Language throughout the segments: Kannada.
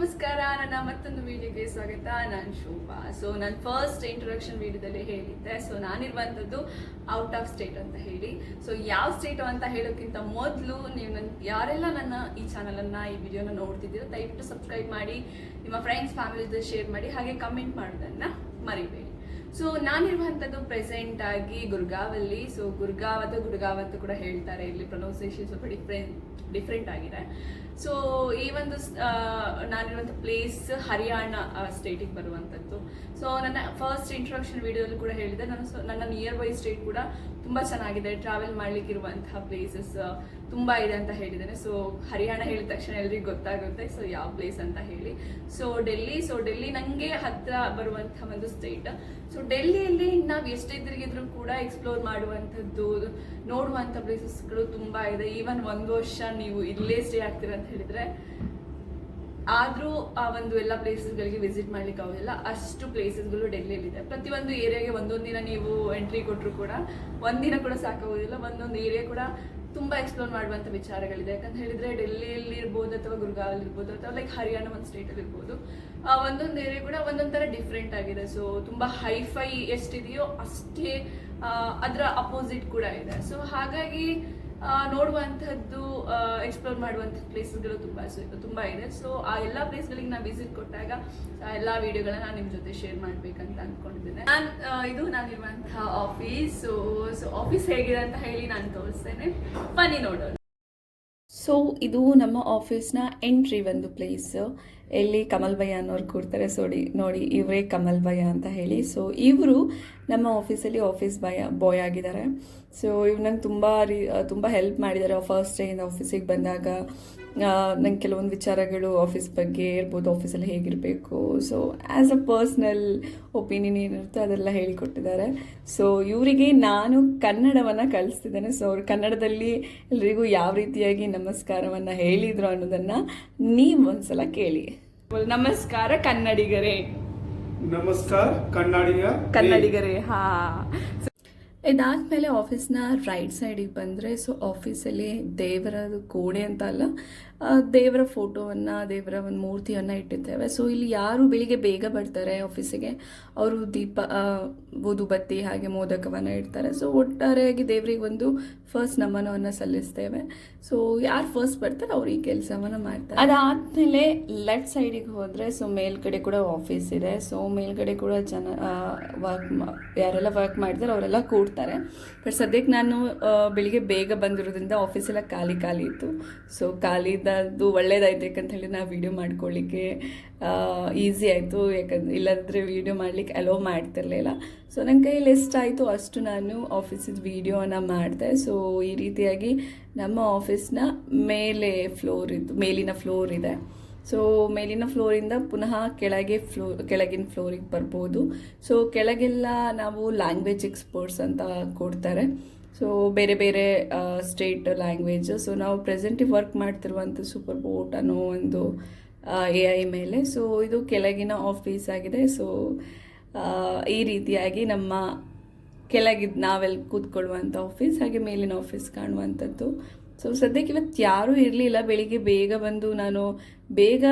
ನಮಸ್ಕಾರ, ನನ್ನ ಮತ್ತೊಂದು ವಿಡಿಯೋಗೆ ಸ್ವಾಗತ. ನಾನು ಶೋಭಾ. ಸೊ ನಾನು ಫಸ್ಟ್ ಇಂಟ್ರೊಡಕ್ಷನ್ ವಿಡಿಯೋದಲ್ಲಿ ಹೇಳಿದ್ದೆ. ಸೊ ನಾನಿರುವಂಥದ್ದು ಔಟ್ ಆಫ್ ಸ್ಟೇಟ್ ಅಂತ ಹೇಳಿ. ಸೊ ಯಾವ ಸ್ಟೇಟು ಅಂತ ಹೇಳೋಕ್ಕಿಂತ ಮೊದಲು ನೀವು ನನ್ನ ಯಾರೆಲ್ಲ ನನ್ನ ಈ ಚಾನಲನ್ನು ಈ ವಿಡಿಯೋನ ನೋಡ್ತಿದ್ದೀರೋ, ದಯವಿಟ್ಟು ಸಬ್ಸ್ಕ್ರೈಬ್ ಮಾಡಿ, ನಿಮ್ಮ ಫ್ರೆಂಡ್ಸ್ ಫ್ಯಾಮಿಲಿ ಜೊತೆ ಶೇರ್ ಮಾಡಿ, ಹಾಗೆ ಕಮೆಂಟ್ ಮಾಡೋದನ್ನು ಮರಿಬೇಡಿ. ಸೊ ನಾನಿರುವಂಥದ್ದು ಪ್ರೆಸೆಂಟ್ ಆಗಿ ಗುರ್ಗಾವಲ್ಲಿ. ಸೊ ಗುರ್ಗಾವ್ ಅಥವಾ ಗುಡ್ಗಾವ್ ಅಂತ ಕೂಡ ಹೇಳ್ತಾರೆ. ಇಲ್ಲಿ ಪ್ರೊನೌನ್ಸಿಯೇಷನ್ ಸ್ವಲ್ಪ ಡಿಫ್ರೆಂಟ್ ಡಿಫ್ರೆಂಟ್ ಆಗಿದೆ. ಸೊ ಈ ಒಂದು ನಾನಿರುವಂಥ ಪ್ಲೇಸ್ ಹರಿಯಾಣ ಸ್ಟೇಟಿಗೆ ಬರುವಂಥದ್ದು. ಸೊ ನನ್ನ ಫಸ್ಟ್ ಇಂಟ್ರೊಡಕ್ಷನ್ ವಿಡಿಯೋದಲ್ಲಿ ಕೂಡ ಹೇಳಿದೆ. ನಾನು ನನ್ನ ನಿಯರ್ ಬೈ ಸ್ಟೇಟ್ ಕೂಡ ತುಂಬ ಚೆನ್ನಾಗಿದೆ. ಟ್ರಾವೆಲ್ ಮಾಡ್ಲಿಕ್ಕೆ ಇರುವಂತಹ ಪ್ಲೇಸಸ್ ತುಂಬ ಇದೆ ಅಂತ ಹೇಳಿದ್ದೇನೆ. ಸೊ ಹರಿಯಾಣ ಹೇಳಿದ ತಕ್ಷಣ ಎಲ್ರಿಗೂ ಗೊತ್ತಾಗುತ್ತೆ. ಸೊ ಯಾವ ಪ್ಲೇಸ್ ಅಂತ ಹೇಳಿ. ಸೊ ಡೆಲ್ಲಿ ಸೊ ಡೆಲ್ಲಿ ನನಗೆ ಹತ್ರ ಬರುವಂತಹ ಒಂದು ಸ್ಟೇಟ್ ಸೊ ಡೆಲ್ಲಿಯಲ್ಲಿ ನಾವು ಎಷ್ಟೇ ತಿರುಗಿದ್ರು ಕೂಡ ಎಕ್ಸ್ಪ್ಲೋರ್ ಮಾಡುವಂಥದ್ದು, ನೋಡುವಂಥ ಪ್ಲೇಸಸ್ಗಳು ತುಂಬ ಇದೆ. ಈವನ್ ಒಂದು ವರ್ಷ ನೀವು ಇಲ್ಲೇ ಸ್ಟೇ ಆಗ್ತೀರ ಅಂತ ಹೇಳಿದ್ರೆ ಆದರೂ ಆ ಒಂದು ಎಲ್ಲ ಪ್ಲೇಸಸ್ಗಳಿಗೆ ವಿಸಿಟ್ ಮಾಡ್ಲಿಕ್ಕೆ ಆಗೋದಿಲ್ಲ. ಅಷ್ಟು ಪ್ಲೇಸಸ್ಗಳು ಡೆಲ್ಲಿಯಲ್ಲಿದೆ ಪ್ರತಿಯೊಂದು ಏರಿಯಾಗೆ ಒಂದೊಂದು ದಿನ ನೀವು ಎಂಟ್ರಿ ಕೊಟ್ಟರು ಕೂಡ ಒಂದಿನ ಕೂಡ ಸಾಕಾಗೋದಿಲ್ಲ. ಒಂದೊಂದು ಏರಿಯಾ ಕೂಡ ತುಂಬ ಎಕ್ಸ್ಪ್ಲೋರ್ ಮಾಡುವಂಥ ವಿಚಾರಗಳಿದೆ. ಯಾಕಂತ ಹೇಳಿದ್ರೆ ಡೆಲ್ಲಿಯಲ್ಲಿ ಇರ್ಬೋದು ಅಥವಾ ಗುರ್ಗಾವಲ್ಲಿ ಇರ್ಬೋದು ಅಥವಾ ಲೈಕ್ ಹರಿಯಾಣ ಒಂದು ಸ್ಟೇಟಲ್ಲಿ ಇರ್ಬೋದು. ಒಂದೊಂದು ಏರಿಯಾ ಕೂಡ ಒಂದೊಂದು ಥರ ಡಿಫ್ರೆಂಟ್ ಆಗಿದೆ. ಸೊ ತುಂಬ ಹೈಫೈ ಎಷ್ಟಿದೆಯೋ ಅಷ್ಟೇ ಅದರ ಅಪೋಸಿಟ್ ಕೂಡ ಇದೆ. ಸೊ ಹಾಗಾಗಿ ನೋಡುವಂಥದ್ದು ಎಕ್ಸ್ಪ್ಲೋರ್ ಮಾಡುವಂಥ ಪ್ಲೇಸಸ್ಗಳು ತುಂಬ ತುಂಬ ಇದೆ. ಸೊ ಆ ಎಲ್ಲ ಪ್ಲೇಸ್ಗಳಿಗೆ ನಾನು ವಿಸಿಟ್ ಕೊಟ್ಟಾಗ, ಆ ಎಲ್ಲ ವಿಡಿಯೋಗಳನ್ನ ನಾನು ನಿಮ್ಮ ಜೊತೆ ಶೇರ್ ಮಾಡಬೇಕಂತ ಅಂದ್ಕೊಂಡಿದ್ದೇನೆ ನಾನು ಇದು ನಾನಿರುವಂತಹ ಆಫೀಸ್ ಸೊ ಸೊ ಆಫೀಸ್ ಹೇಗಿದೆ ಅಂತ ಹೇಳಿ ನಾನು ತೋರಿಸ್ತೇನೆ. ಬನ್ನಿ ನೋಡೋಣ. ಸೊ ಇದು ನಮ್ಮ ಆಫೀಸ್ನ ಎಂಟ್ರಿ ಒಂದು ಪ್ಲೇಸ್ ಎಲ್ಲಿ ಕಮಲ್ ಭಯ್ಯ ಅನ್ನೋರು ಕೂಡ್ತಾರೆ ಸೋಡಿ, ನೋಡಿ, ಇವರೇ ಕಮಲ್ ಭಯ ಅಂತ ಹೇಳಿ. ಸೊ ಇವರು ನಮ್ಮ ಆಫೀಸಲ್ಲಿ ಆಫೀಸ್ ಬಾಯ್ ಬಾಯ್ ಆಗಿದ್ದಾರೆ. ಸೊ ಇವ್ರು ನಂಗೆ ತುಂಬ ರೀ ತುಂಬ ಹೆಲ್ಪ್ ಮಾಡಿದ್ದಾರೆ. ಫಸ್ಟ್ ಡೇಯಿಂದ ಆಫೀಸಿಗೆ ಬಂದಾಗ ನಂಗೆ ಕೆಲವೊಂದು ವಿಚಾರಗಳು ಆಫೀಸ್ ಬಗ್ಗೆ ಇರ್ಬೋದು ಆಫೀಸಲ್ಲಿ ಹೇಗಿರಬೇಕು. So as a personal opinion ಏನಿರುತ್ತೋ ಅದೆಲ್ಲ ಹೇಳಿಕೊಟ್ಟಿದ್ದಾರೆ. ಸೊ ಇವರಿಗೆ ನಾನು ಕನ್ನಡವನ್ನು ಕಲಿಸ್ತಿದ್ದೇನೆ. ಸೊ ಅವರು ಕನ್ನಡದಲ್ಲಿ ಎಲ್ರಿಗೂ ಯಾವ ರೀತಿಯಾಗಿ ನಮಸ್ಕಾರವನ್ನು ಹೇಳಿದರು ಅನ್ನೋದನ್ನು ನೀವು ಒಂದು ಸಲ ಕೇಳಿ. ನಮಸ್ಕಾರ ಕನ್ನಡಿಗರೇ. ನಮಸ್ಕಾರ ಕನ್ನಡಿಗ ಕನ್ನಡಿಗರೇ ಹಾ. ಇದಾದ್ಮೇಲೆ ಆಫೀಸ್ನ ರೈಟ್ ಸೈಡಿಗೆ ಬಂದರೆ ಸೊ ಆಫೀಸಲ್ಲಿ ದೇವರ ಕೋಣೆ ಅಂತ ಅಲ್ಲ ದೇವರ ಫೋಟೋವನ್ನು ದೇವರ ಒಂದು ಮೂರ್ತಿಯನ್ನು ಇಟ್ಟಿದ್ದೇವೆ. ಸೊ ಇಲ್ಲಿ ಯಾರು ಬೆಳಿಗ್ಗೆ ಬೇಗ ಬರ್ತಾರೆ ಆಫೀಸಿಗೆ ಅವರು ದೀಪ ಆ, ಊದುಬತ್ತಿ ಹಾಗೆ ಮೋದಕವನ್ನು ಇಡ್ತಾರೆ. ಸೊ ಒಟ್ಟಾರೆಯಾಗಿ ದೇವರಿಗೆ ಒಂದು ಫಸ್ಟ್ ನಮನವನ್ನು ಸಲ್ಲಿಸ್ತೇವೆ. ಸೊ ಯಾರು ಫಸ್ಟ್ ಬರ್ತಾರೆ ಅವ್ರು ಈ ಕೆಲಸವನ್ನು ಮಾಡ್ತಾರೆ. ಅದಾದಮೇಲೆ ಲೆಫ್ಟ್ ಸೈಡಿಗೆ ಹೋದರೆ ಸೊ ಮೇಲ್ಗಡೆ ಕೂಡ ಆಫೀಸ್ ಇದೆ. ಸೊ ಮೇಲ್ಗಡೆ ಕೂಡ ಜನ ವರ್ಕ್ ಯಾರೆಲ್ಲ ವರ್ಕ್ ಮಾಡ್ತಾರೆ ಅವರೆಲ್ಲ ಕೂಡ್ತಾರೆ ಬಟ್ ಸದ್ಯಕ್ಕೆ ನಾನು ಬೆಳಿಗ್ಗೆ ಬೇಗ ಬಂದಿರೋದ್ರಿಂದ ಆಫೀಸೆಲ್ಲ ಖಾಲಿ ಖಾಲಿ ಇತ್ತು. ಸೊ ಖಾಲಿ ಇದ್ದದ್ದು ಒಳ್ಳೇದಾಯ್ತು. ಯಾಕಂತ ಹೇಳಿ ನಾವು ವೀಡಿಯೋ ಮಾಡ್ಕೊಳ್ಳಿಕ್ಕೆ ಈಸಿ ಆಯಿತು. ಯಾಕಂದ್ರೆ ಇಲ್ಲಾಂದರೆ ವೀಡಿಯೋ ಮಾಡ್ಲಿಕ್ಕೆ ಅಲೋ ಮಾಡ್ತಿರ್ಲಿಲ್ಲ ಸೊ ನನ್ನ ಕೈಯಲ್ಲಿ ಎಷ್ಟಾಯಿತು ಅಷ್ಟು ನಾನು ಆಫೀಸಿದ ವೀಡಿಯೋನ ಮಾಡಿದೆ. ಸೊ ಈ ರೀತಿಯಾಗಿ ನಮ್ಮ ಆಫೀಸ್ನ ಮೇಲೆ ಫ್ಲೋರ್ ಇತ್ತು ಮೇಲಿನ ಫ್ಲೋರ್ ಇದೆ. ಸೊ ಮೇಲಿನ ಫ್ಲೋರಿಂದ ಪುನಃ ಕೆಳಗೆ ಫ್ಲೋ ಕೆಳಗಿನ ಫ್ಲೋರಿಗೆ ಬರ್ಬೋದು. ಸೊ ಕೆಳಗೆಲ್ಲ ನಾವು ಲ್ಯಾಂಗ್ವೇಜ್ ಎಕ್ಸ್ಪರ್ಟ್ಸ್ ಅಂತ ಕೊಡ್ತಾರೆ. ಸೊ ಬೇರೆ ಬೇರೆ ಸ್ಟೇಟ್ ಲ್ಯಾಂಗ್ವೇಜ್ ಸೊ ನಾವು ಪ್ರೆಸೆಂಟಿಗೆ ವರ್ಕ್ ಮಾಡ್ತಿರುವಂಥ ಸೂಪರ್ ಬೋಟ್ ಅನ್ನೋ ಒಂದು ಎ ಐ ಮೇಲೆ. ಸೊ ಇದು ಕೆಳಗಿನ ಆಫೀಸ್ ಆಗಿದೆ. ಸೊ ಈ ರೀತಿಯಾಗಿ ನಮ್ಮ ಕೆಳಗಿದ್ ನಾವೆಲ್ಲಿ ಕೂತ್ಕೊಳ್ಳುವಂಥ ಆಫೀಸ್ ಹಾಗೆ ಮೇಲಿನ ಆಫೀಸ್ ಕಾಣುವಂಥದ್ದು. ಸೊ ಸದ್ಯಕ್ಕೆ ಇವತ್ತು ಯಾರೂ ಇರಲಿಲ್ಲ. ಬೆಳಿಗ್ಗೆ ಬೇಗ ಬಂದು ನಾನು ಬೇಗ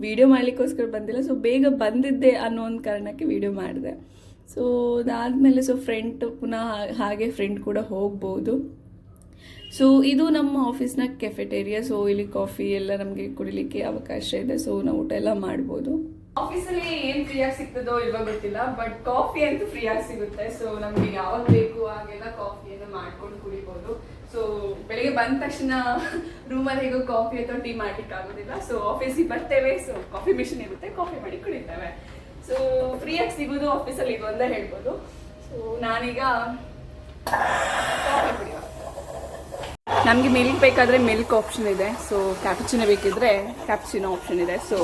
ವಿಡಿಯೋ ಮಾಡಲಿಕ್ಕೋಸ್ಕರ ಬಂದಿಲ್ಲ. ಸೊ ಬೇಗ ಬಂದಿದ್ದೆ ಅನ್ನೋ ಒಂದು ಕಾರಣಕ್ಕೆ ವಿಡಿಯೋ ಮಾಡಿದೆ. ಸೊ ಅದಾದಮೇಲೆ ಸೊ ಫ್ರೆಂಡ್ ಪುನಃ ಹಾಗೆ ಫ್ರೆಂಡ್ ಕೂಡ ಹೋಗ್ಬೋದು. ಸೊ ಇದು ನಮ್ಮ ಆಫೀಸ್ನ ಕೆಫೆಟೇರಿಯಾ ಸೊ ಇಲ್ಲಿ ಕಾಫಿ ಎಲ್ಲ ನಮಗೆ ಕುಡಿಲಿಕ್ಕೆ ಅವಕಾಶ ಇದೆ. ಸೊ ನಾವು ಊಟ ಎಲ್ಲ ಮಾಡ್ಬೋದು. ಆಫೀಸಲ್ಲಿ ಏನ್ ಫ್ರೀ ಆಗಿ ಸಿಗ್ತದೋ ಇವಾಗ ಗೊತ್ತಿಲ್ಲ ಬಟ್ ಕಾಫಿ ಅಂತೂ ಫ್ರೀ ಆಗಿ ಸಿಗುತ್ತೆ. ಸೊ ನಮ್ಗೆ ಯಾವಾಗ ಬೇಕು ಹಾಗೆಲ್ಲ ಕಾಫಿಯನ್ನು ಮಾಡ್ಕೊಂಡು ಕುಡಿಬಹುದು ಸೊ ಬೆಳಿಗ್ಗೆ ಬಂದ ತಕ್ಷಣ ರೂಮಲ್ಲಿ ಹೇಗೋ ಕಾಫಿ ಅಥವಾ ಟೀ ಮಾಡ್ಲಿಕ್ಕೆ ಆಗೋದಿಲ್ಲ. ಸೊ ಆಫೀಸಿಗೆ ಬರ್ತೇವೆ. ಸೊ ಕಾಫಿ ಮಿಷಿನ್ ಇರುತ್ತೆ. ಕಾಫಿ ಮಾಡಿ ಕುಡಿತೇವೆ. ಸೊ ಫ್ರೀಯಾಗಿ ಸಿಗೋದು ಆಫೀಸಲ್ಲಿ ಇದು ಒಂದೇ ಹೇಳ್ಬೋದು. ಸೊ ನಾನೀಗ ಕಾಫಿ ನಮಗೆ ಮಿಲ್ಕ್ ಬೇಕಾದರೆ ಮಿಲ್ಕ್ ಆಪ್ಷನ್ ಇದೆ. ಸೊ ಕ್ಯಾಪ್ಚಿನ ಬೇಕಿದ್ರೆ ಕ್ಯಾಪ್ಚಿನ ಆಪ್ಷನ್ ಇದೆ. ಸೊ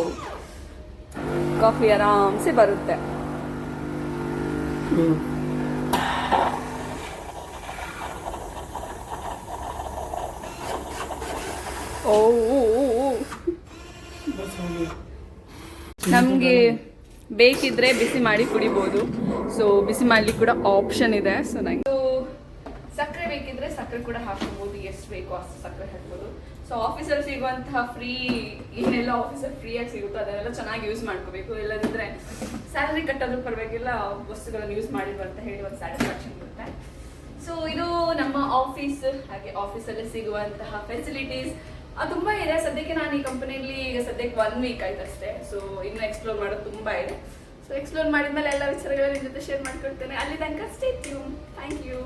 ಕಾಫಿ ಆರಾಮ್ಸೆ ಬರುತ್ತೆ. ಓ ನಮಗೆ ಬೇಕಿದ್ರೆ ಬಿಸಿ ಮಾಡಿ ಕುಡಿಬೋದು. ಸೊ ಬಿಸಿ ಮಾಡ್ಲಿಕ್ಕೆ ಕೂಡ ಆಪ್ಷನ್ ಇದೆ. ಸೊ ನಂಗೆ ಸಕ್ಕರೆ ಬೇಕಿದ್ರೆ ಸಕ್ಕರೆ ಕೂಡ ಹಾಕಬಹುದು ಎಷ್ಟು ಬೇಕೋ. ಅಷ್ಟು ಸಕ್ಕರೆ ಹಾಕ್ಬೋದು. ಸೊ ಆಫೀಸಲ್ಲಿ ಸಿಗುವಂತಹ ಫ್ರೀ ಏನೆಲ್ಲ ಆಫೀಸಲ್ಲಿ ಫ್ರೀಯಾಗಿ ಸಿಗುತ್ತೋ ಅದನ್ನೆಲ್ಲ ಚೆನ್ನಾಗಿ ಯೂಸ್ ಮಾಡ್ಕೋಬೇಕು. ಇಲ್ಲದಿದ್ರೆ ಸ್ಯಾಲರಿ ಕಟ್ಟೋದ್ರ ಪರವಾಗಿಲ್ಲ, ವಸ್ತುಗಳನ್ನು ಯೂಸ್ ಮಾಡಿದ್ರು ಅಂತ ಹೇಳಿ ಒಂದು ಸ್ಯಾಟಿಸ್ಫ್ಯಾಕ್ಷನ್ ಬರುತ್ತೆ. ಸೊ ಇದು ನಮ್ಮ ಆಫೀಸ್ ಹಾಗೆ ಆಫೀಸಲ್ಲಿ ಸಿಗುವಂತಹ ಫೆಸಿಲಿಟೀಸ್ ತುಂಬಾ ಇದೆ. ಸದ್ಯಕ್ಕೆ ನಾನು ಈ ಕಂಪನಿಯಲ್ಲಿ ಈಗ ಸದ್ಯಕ್ಕೆ ಒನ್ ವೀಕ್ ಆಯ್ತು ಅಷ್ಟೇ. ಸೊ ಇನ್ನು ಎಕ್ಸ್ಪ್ಲೋರ್ ಮಾಡೋದು ತುಂಬಾ ಇದೆ. ಸೊ ಎಕ್ಸ್ಪ್ಲೋರ್ ಮಾಡಿದ್ಮೇಲೆ ಎಲ್ಲ ವಿಚಾರಗಳನ್ನ ನಿಮ್ಮ ಜೊತೆ ಶೇರ್ ಮಾಡ್ಕೊಳ್ತೇನೆ. ಅಲ್ಲಿ ತನಕ ಸ್ಟೇ ಯು ಥ್ಯಾಂಕ್ ಯು